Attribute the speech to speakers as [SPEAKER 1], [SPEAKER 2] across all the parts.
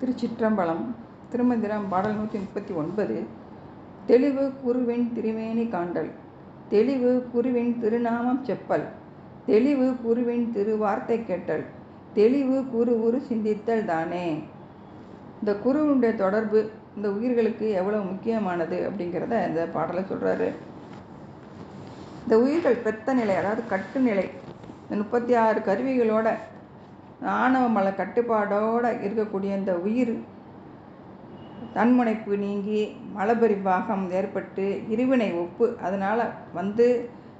[SPEAKER 1] திருச்சிற்றம்பலம் திருமந்திரம் பாடல் நூற்றி முப்பத்தி ஒன்பது. தெளிவு குருவின் திருமேனி காண்டல். தெளிவு குருவின் திருநாமம் செப்பல். தெளிவு குருவின் திருவார்த்தை கேட்டல். தெளிவு குரு உரு சிந்தித்தல் தானே. இந்த குருவுடைய தொடர்பு இந்த உயிர்களுக்கு எவ்வளோ முக்கியமானது அப்படிங்கிறத இந்த பாடலை சொல்கிறாரு இந்த உயிர்கள் பெத்த நிலை அதாவது கட்டுநிலை இந்த முப்பத்தி ஆறு கருவிகளோட ஆணவ மல கட்டுப்பாடோடு இருக்கக்கூடிய இந்த உயிர் தன்முனைப்பு நீங்கி மலபரிபாகம் ஏற்பட்டு இருவினை ஒப்பு அதனால் வந்து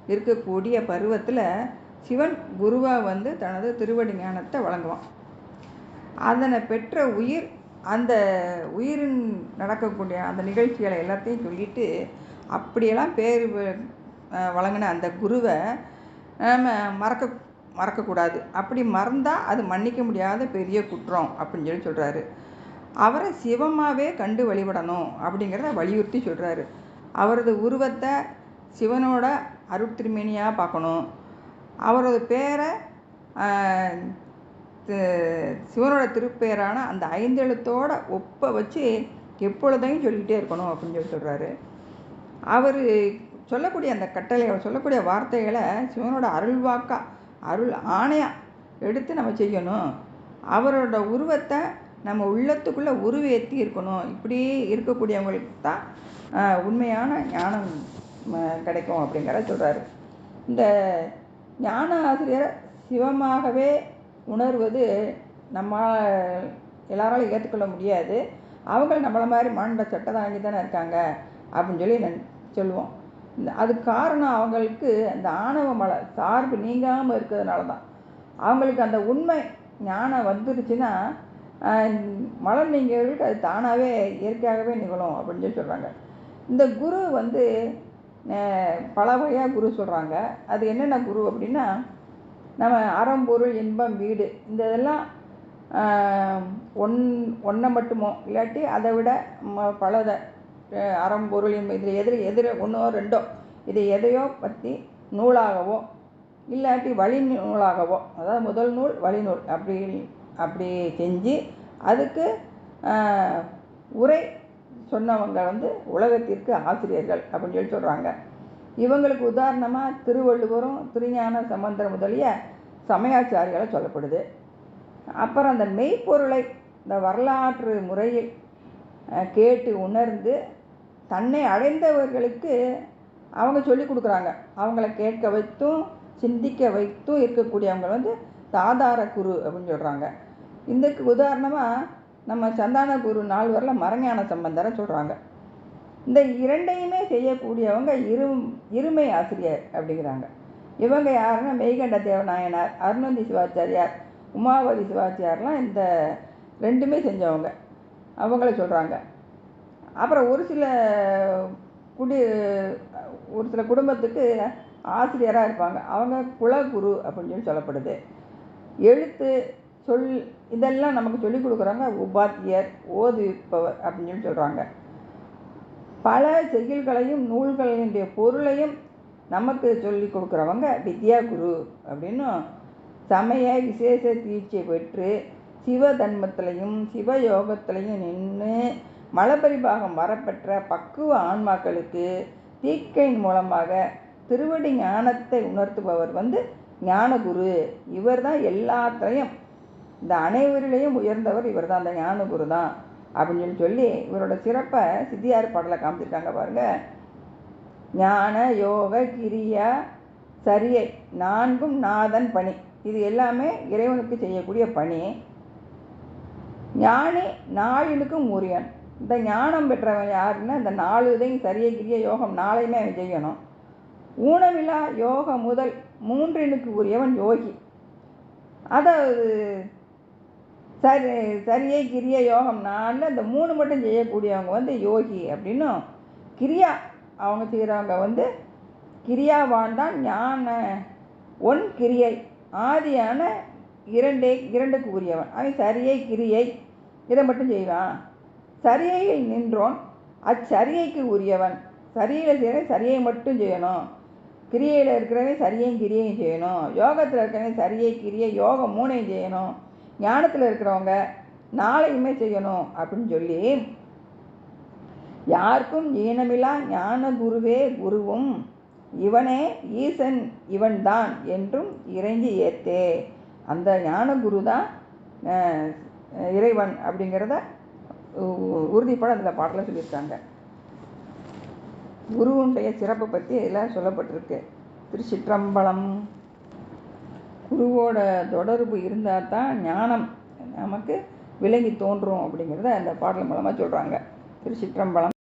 [SPEAKER 1] இருக்கக்கூடிய பருவத்தில் சிவன் குருவாக வந்து தனது திருவடி ஞானத்தை வழங்குவான். அதனை பெற்ற உயிர் அந்த உயிரின் நடக்கக்கூடிய அந்த நிகழ்ச்சிகளை எல்லாத்தையும் சொல்லிட்டு அப்படியெல்லாம் பேர் வழங்கின அந்த குருவை நம்ம மறக்க மறக்கக்கூடாது. அப்படி மறந்தால் அது மன்னிக்க முடியாத பெரிய குற்றம் அப்படின்னு சொல்லி சொல்கிறாரு அவரை சிவமாகவே கண்டு வழிபடணும் அப்படிங்கிறத வலியுறுத்தி சொல்கிறாரு அவரது உருவத்தை சிவனோட அருட்திருமேனியாக பார்க்கணும். அவரது பேரை சிவனோட திருப்பேரான அந்த ஐந்தெழுத்தோட ஒப்பை வச்சு எப்பொழுதையும் சொல்லிக்கிட்டே இருக்கணும் அப்படின்னு சொல்லி சொல்கிறாரு அவர் சொல்லக்கூடிய அந்த கட்டளை அவர் சொல்லக்கூடிய வார்த்தைகளை சிவனோட அருள்வாக்கா அருள் ஆணையாக எடுத்து நம்ம செய்யணும். அவரோட உருவத்தை நம்ம உள்ளத்துக்குள்ளே உருவேற்றி இருக்கணும். இப்படி இருக்கக்கூடியவங்களுக்கு தான் உண்மையான ஞானம் கிடைக்கும் அப்படிங்கிற சொல்கிறாரு இந்த ஞான ஆசிரியரை சிவமாகவே உணர்வது நம்ம எல்லாராலும் ஏற்றுக்கொள்ள முடியாது. அவங்க நம்மளை மாதிரி மாண்ட சட்டை தாங்கி தானே இருக்காங்க அப்படின்னு சொல்லி சொல்லுவோம். அதுக்கு காரணம் அவங்களுக்கு அந்த ஆணவ மலை சார்பு நீங்காமல் இருக்கிறதுனால தான் அவங்களுக்கு அந்த உண்மை ஞானம் வந்துருச்சுன்னா மலர் நீங்கிறவர்களுக்கு அது தானாகவே இயற்கையாகவே நிகழும் அப்படின்னு சொல்லி சொல்கிறாங்க இந்த குரு வந்து பல வகையாக குரு சொல்கிறாங்க அது என்னென்ன குரு அப்படின்னா நம்ம அறம்பொருள் இன்பம் வீடு இந்த இதெல்லாம் ஒன் ஒன்றை மட்டுமோ இல்லாட்டி அதை விட பலதை அறம்பொருள் இன்பம் இதில் எதிர் எதிர் ஒன்றோ ரெண்டோ இது எதையோ பற்றி நூலாகவோ இல்லாட்டி வழி நூலாகவோ அதாவது முதல் நூல் வழிநூல் அப்படி அப்படி செஞ்சு அதுக்கு உரை சொன்னவங்க வந்து உலகத்திற்கு ஆசிரியர்கள் அப்படின்னு சொல்லி சொல்கிறாங்க இவங்களுக்கு உதாரணமாக திருவள்ளுவரும் திருஞான சம்பந்தர் முதலிய சமயாச்சாரிகளை சொல்லப்படுது. அப்புறம் அந்த மெய்ப்பொருளை இந்த வரலாற்று முறையில் கேட்டு உணர்ந்து தன்னை அடைந்தவர்களுக்கு அவங்க சொல்லி கொடுக்குறாங்க. அவங்கள கேட்க வைத்தும் சிந்திக்க வைத்தும் இருக்கக்கூடியவங்க வந்து தாதார குரு அப்படின்னு சொல்கிறாங்க இதுக்கு உதாரணமாக நம்ம சந்தான குரு நால்வரில் மரஞான சம்பந்தரை சொல்கிறாங்க இந்த இரண்டையுமே செய்யக்கூடியவங்க இரு இருமை ஆசிரியர் அப்படிங்கிறாங்க. இவங்க யாருன்னா மெய்கண்ட தேவநாயனார் அருணந்தி சிவாச்சாரியார் உமாவதி சிவாச்சாரியார்லாம் இந்த ரெண்டுமே செஞ்சவங்க. அவங்கள சொல்கிறாங்க அப்புறம் ஒரு சில குடி ஒரு சில குடும்பத்துக்கு ஆசிரியராக இருப்பாங்க. அவங்க குலகுரு அப்படின்னு சொல்லி சொல்லப்படுது. எழுத்து சொல் இதெல்லாம் நமக்கு சொல்லிக் கொடுக்குறாங்க. உபாத்தியர் ஓதுவிப்பவர் அப்படின்னு சொல்லி சொல்கிறாங்க பல செயல்களையும் நூல்களினுடைய பொருளையும் நமக்கு சொல்லி கொடுக்குறவங்க வித்யா குரு அப்படின்னும் சமய விசேஷ தீட்சை பெற்று சிவ தன்மத்திலையும் சிவயோகத்திலையும் நின்று மலபரிபாகம் வரப்பெற்ற பக்குவ ஆன்மாக்களுக்கு தீக்கையின் மூலமாக திருவடி ஞானத்தை உணர்த்துபவர் வந்து ஞானகுரு. இவர் தான் எல்லாத்திலையும் இந்த அனைவரிலையும் உயர்ந்தவர் இவர் தான் அந்த ஞானகுரு தான். அப்படின்னு சொல்லி சொல்லி இவரோட சிறப்பை சித்தியார் பாடலை காமிச்சிருக்காங்க பாருங்க. ஞான யோக கிரியா சரியை நான்கும் நாதன் பணி. இது எல்லாமே இறைவனுக்கு செய்யக்கூடிய பணி. ஞானி நாளினுக்கும் உரியன். இந்த ஞானம் பெற்றவன் யாருன்னா இந்த நாலு இதையும் சரியை கிரிய யோகம் நாளையுமே அவன் செய்யணும். ஊனமில்லா யோகம் முதல் மூன்றினுக்கு உரியவன் யோகி. அதாவது சரி சரியை கிரிய யோகம் நான் இந்த மூணு மட்டும் செய்யக்கூடியவங்க வந்து யோகி அப்படின்னும் கிரியா அவங்க செய்கிறவங்க வந்து கிரியாவான் தான் ஞான ஒன் கிரியை ஆதியான இரண்டே இரண்டுக்கு உரியவன். அவன் சரியை கிரியை இதை மட்டும் செய்வான். சரியையில் நின்றோன் அச்சரியைக்கு உரியவன். சரியில் செய்கிற சரியை மட்டும் செய்யணும். கிரியையில் இருக்கிறவன் சரியையும் கிரியையும் செய்யணும். யோகத்தில் இருக்கிறவன் சரியை கிரியை யோகம் மூணையும் செய்யணும். ஞானத்தில் இருக்கிறவங்க நாளையுமே செய்யணும் அப்படின்னு சொல்லி யாருக்கும் ஈனமில்லா ஞான குருவே குருவும். இவனே ஈசன் இவன்தான் என்றும் இறைஞ்சி ஏத்தே. அந்த ஞான குரு தான் இறைவன் அப்படிங்கிறத உறுதிப்பட அந்த பாட்டில் சொல்லியிருக்காங்க. குருவுடைய சிறப்பை பற்றி இதில் சொல்லப்பட்டிருக்கு. திருச்சிற்றம்பலம். குருவோட தொடர்பு இருந்தால் தான் ஞானம் நமக்கு விளங்கி தோன்றும் அப்படிங்கிறத அந்த பாடல் மூலமாக சொல்கிறாங்க திருச்சிற்றம்பலம்.